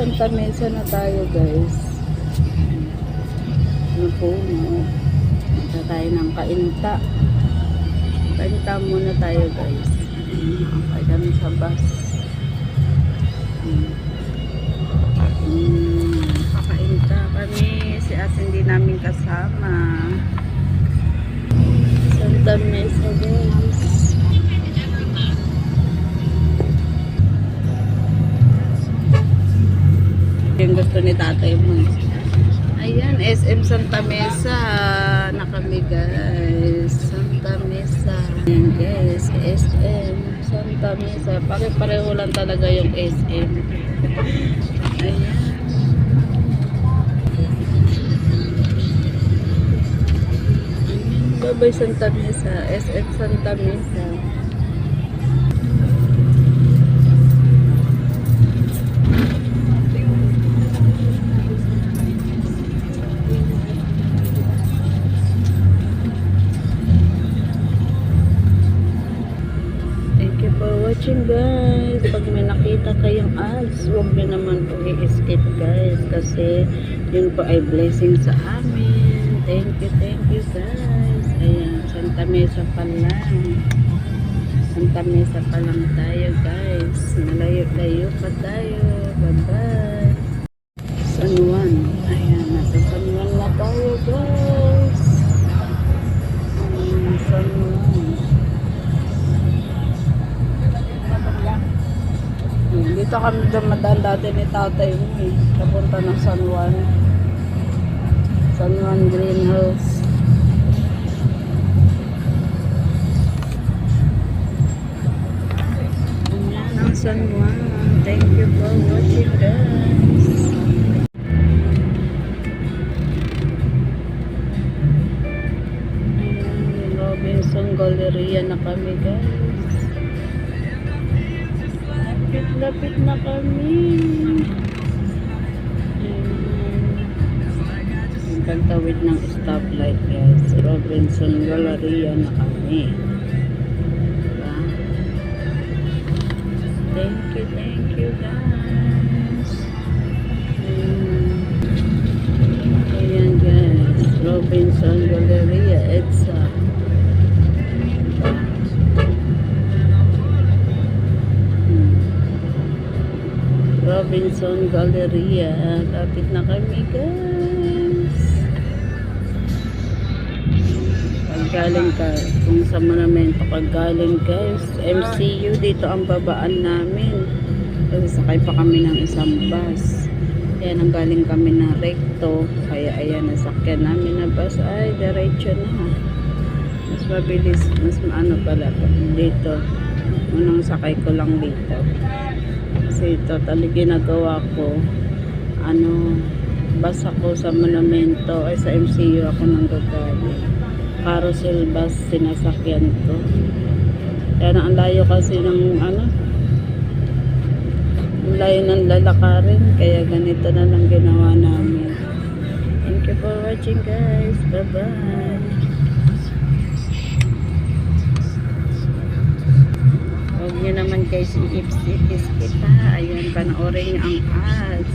Santa Mesa na tayo guys. Ano po, no? Punta tayo ng kainta. Kainta muna tayo guys. Nakakay kami sa bus. Hmm. Kakainta kami. Si As hindi namin kasama. Santa Mesa guys. Gusto ni tatay mo. Ayan, SM Santa Mesa na kami guys. Santa Mesa. Ayan guys, SM Santa Mesa. Pare-pareho lang talaga yung SM. Ayan. Babay Santa Mesa. SM Santa Mesa. Kayong ads, huwag nyo naman po i-skip guys. Kasi yun po ay blessing sa amin. Thank you, thank you guys. Ayan, Santa Mesa pa lang. Santa Mesa pa lang tayo guys. Malayo-layo pa tayo. Bye-bye. San Juan. Ayan, nasa Dito kami dumadaan dati ni tatay mo eh. Papunta ng San Juan. San Juan Greenhouse. Ayan ang San Juan. Thank you for watching guys. Robinson Galleria na kami guys. Lapit-lapit na kami. Ang pagtawid ng stoplight guys. Robinson Galleria na kami. Diba? Thank you, thank you guys. Ayan. Guys. Robinson Galleria. EDSA. Robinson Galleria. Lapit na kami, guys. Pag galing ka, kung sa monumento pag galing guys, MCU dito ang babaan namin. Sakay pa kami ng isang bus. Kaya nang galing kami ng recto, kaya ayan, nasakyan namin na bus, ay, diretso na. Mas mabilis, mas maano pala dito. Unang sakay ko lang dito. Kasi totally ginagawa ko, ano, bus ako sa monumento, ay sa MCU ako nang gagaling. Carousel bus sinasakyan ko. Kaya ang layo kasi ng ano, ang layo ng lalakarin, kaya ganito na lang ginawa namin. Thank you for watching guys. Bye-bye. Huwag nyo naman guys i-skip ha. Ayan, panoorin nyo ang ads.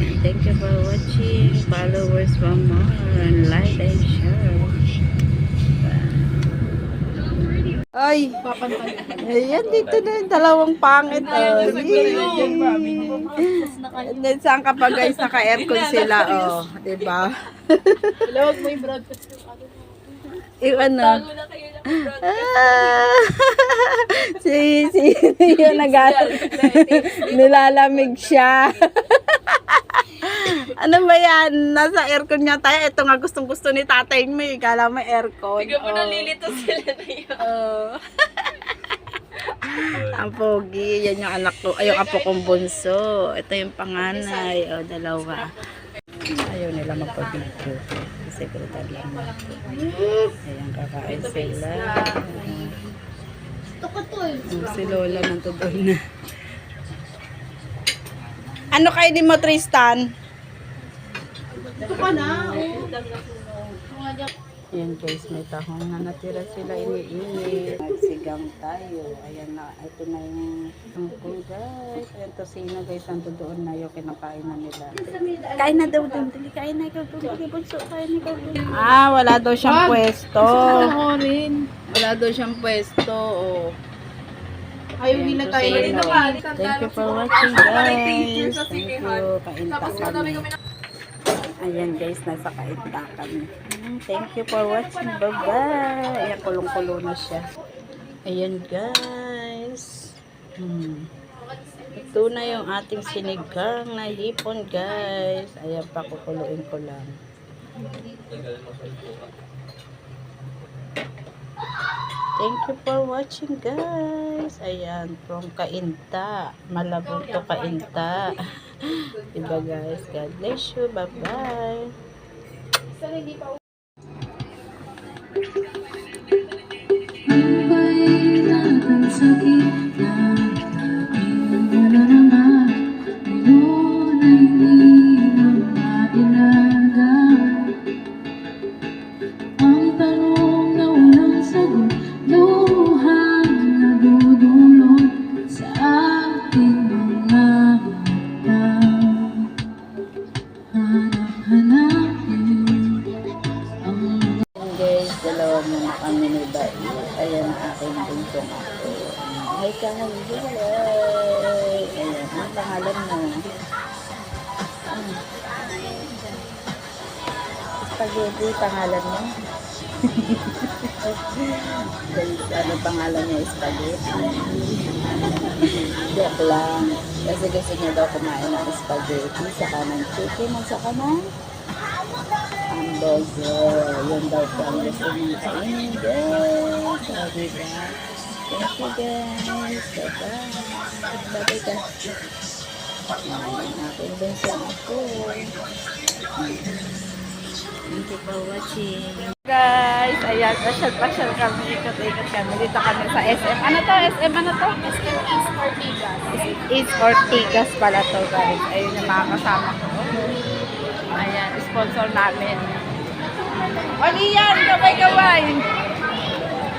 And thank you for watching. Followers for more. And like and share. Ay! Ayan, dito na yung dalawang pangit. Oh. And then saan ka pa guys, naka-aircon sila. Oh, diba? Mo yung broadcast yung ano. Yung ano? Tago na kayo ng broadcast. Ah, si, si, yung nag nilalamig siya. ano ba yan? Nasa aircon niya tayo. Ito nga gustong gusto ni tatay mo. eh. Kala mo aircon. Bigyan mo Oh. nalilito sila na yun. Oh. Ang pogi. Yan yung anak ko. Ay, yung apo kong bunso. Ito yung panganay. O, dalawa. Ayaw nila magpa-video. Secretary lang natin. Ayan, kakain sila. Oh, si Lola nandoon na. Ano kayo ni mo, Tristan? Ito pa na. Oh. Ayan guys, may tahong na natira sila iniinit. Nagsigang tayo. Ayan na, ito na yung tungkol guys. Ayan tosino guys, ang doon na yung kinakain na nila. Kain na daw doon. Dali, kain na ikaw doon. Dali, bunso, kain na ikaw doon. Ah, wala daw siyang pwesto. Wala daw siyang pwesto. Oh. Ayaw nila tayo. Thank you for watching guys. Thank you. Kainta kami. Ayan guys, nasa kainta kami. Mm, Thank you for watching. Bye-bye. Ayan, kulong-kulo na siya. Ayan guys. Hmm. Ito na yung ating sinigang na hipon guys. Ayan, pakukuluin ko lang. Thank you for watching guys. Ayan, from Kainta. Malabon to Kainta. diba guys? God bless you. Bye-bye. sa gitna pangalan mo? Ano pangalan niya? Spaghetti. Joke lang. Kasi gusto niya daw kumain ng spaghetti, saka ng chicken, at saka ng hamburger. Yun daw po ang gusto niyang kainin. So, diba? Thank you, guys. Bye-bye. Bye-bye ka. Ayan, aking bunso ako. Thank you for watching. Guys, ayan, pasyal-pasyal kami, ikot-ikot kami. Dito kami sa SM. Ano to? SM ano to? SM East Ortigas. Is Ortigas pala to guys. Ayun yung mga kasama ko. Ayan, sponsor namin. Olian, gabay-gabay!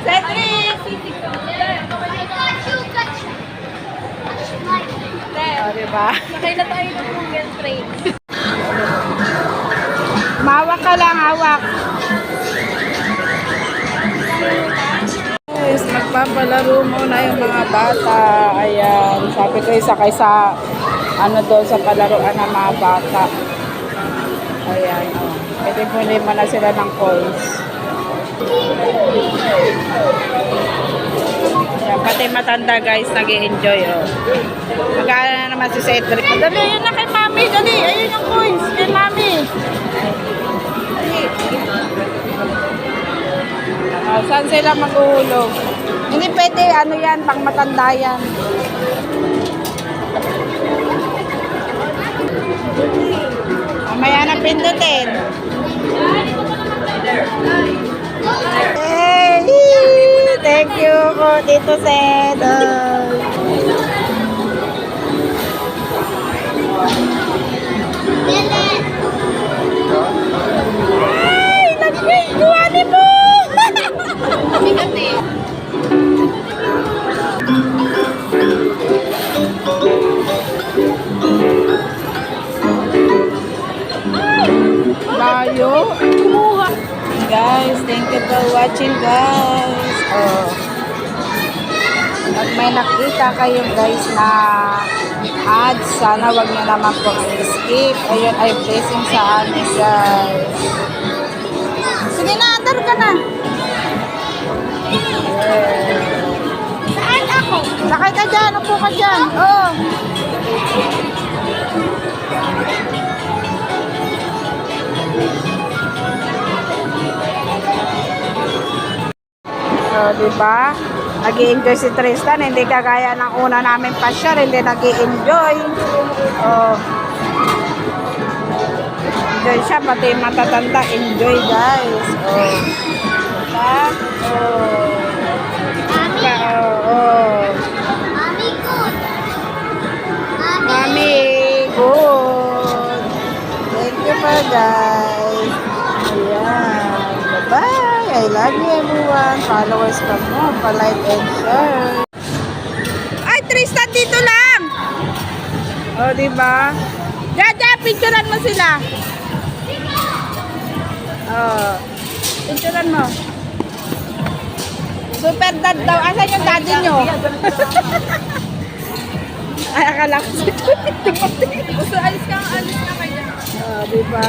Cedric! O, diba? Sakay na tayo ng Google Train. Mawak ka lang, hawak. Guys, magpapalaro muna yung mga bata. Ayan, sabi ko isakay sa ano doon sa palaruan ng mga bata. Ayan, oh. Pwede kunin mo na sila ng coins. Ayan, pati matanda guys, nag enjoy oh. Magkano na naman si Cedric. Dali, ayun na kay mami, dali. Ayun yung coins, kay mami. Oh, saan sila maghuhulog? Hindi pwede, ano yan, pang matanda yan. Mamaya na pindutin. Hey! Thank you po, Tito Sed. Layo. Kumuha. Guys, thank you for watching guys. Oh. Pag may nakita kayo guys na ads, sana wag niyo naman pong skip. Ayun ay blessing sa amin guys. Sige na, andar ka na. Saan ako? Sakay ka dyan, upo ka dyan. Oh. So, di ba? nag enjoy si Tristan. Hindi kagaya ng una namin pasyal. Hindi nag enjoy Oh. Enjoy siya. Pati matatanda. Enjoy, guys. Oh. Diba? Oh. Diba? Oh. oh. Mami good. Mami, good. Thank you pa, guys. I love you everyone. Followers ka mo. Pa-like and share. Ay, Tristan, dito lang! O, oh, diba? Dada, picturean mo sila. Oh, picturean mo. Super dad daw. Asan yung daddy nyo? Ay, akala ko Gusto alis ka, alis ka kaya. Oh, diba?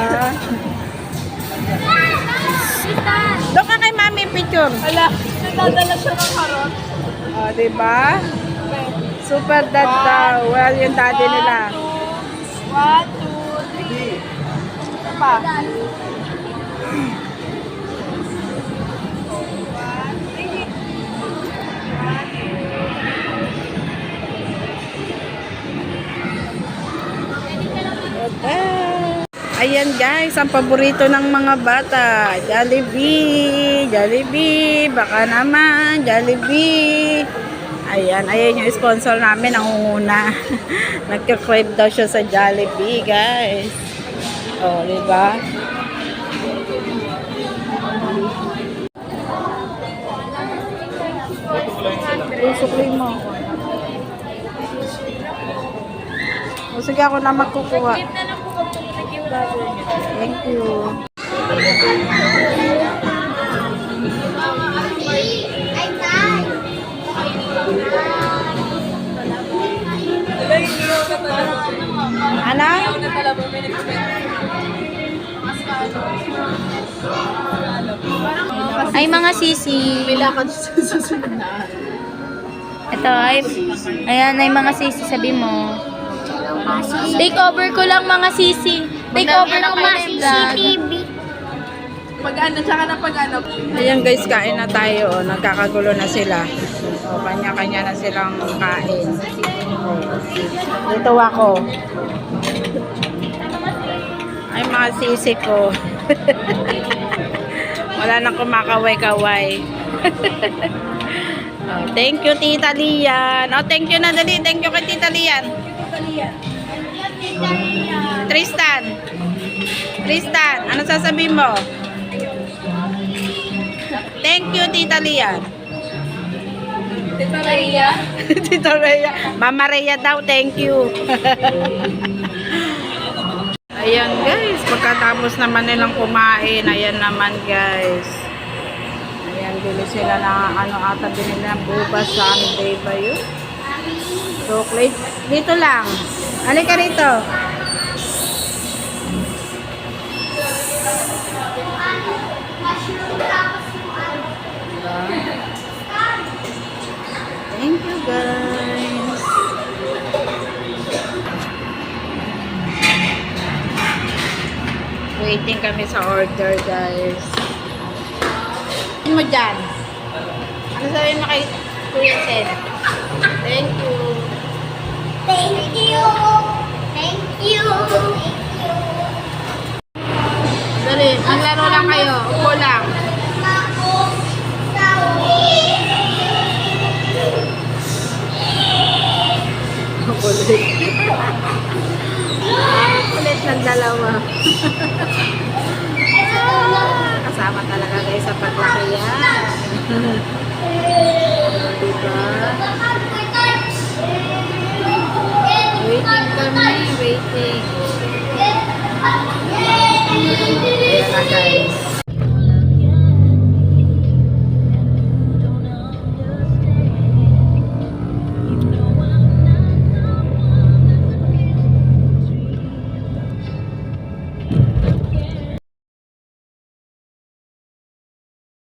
Doon ka kay mami picture. Wala, nadadala siya ng harot. Oh, diba? Super dad daw. Well, yung daddy nila. One, two, three. Isa pa. Ayan guys, ang paborito ng mga bata. Jollibee, Jollibee, baka naman, Jollibee. Ayan, ayan yung sponsor namin, ang unguna. Nagka-crave daw siya sa Jollibee, guys. Oh, di ba? Usukli mo. O sige, ako na magkukuha. Thank you. Ay, mga sisi. Bila. Ito, ay, ayan, ay mga sisi, sabi mo. Take over ko lang mga sisi. Take over ko mga CCTV. Pag-ano, tsaka na pag-ano. Ayan guys, kain na tayo. Nagkakagulo na sila. O, kanya-kanya na silang kain. O, dito ako. Ay, mga sisi ko. Wala nang kumakaway-kaway. oh, thank you, Tita Lian. Oh, thank you na dali. Thank you kay Tita Lian. Tristan. Tristan, ano sasabihin mo? Thank you, Tita Lian. Tita Rhea. Tita Rhea. Mama Rhea daw, thank you. ayan guys, pagkatapos naman nilang kumain, ayan naman guys. Ayan, bili sila na ano ata binili ng buba sundae ba yun? Chocolate. Dito lang. Halika rito. Diba? Thank you guys. Waiting kami sa order guys. Ano mo dyan? Ano sabihin mo kay Kuya Sen? Thank you. Thank you! Lang kayo. Upo lang. Kulit. Kulit ng dalawa. Kasama talaga guys sa paglaki yan. diba? Waiting kami, waiting. Ayan na guys.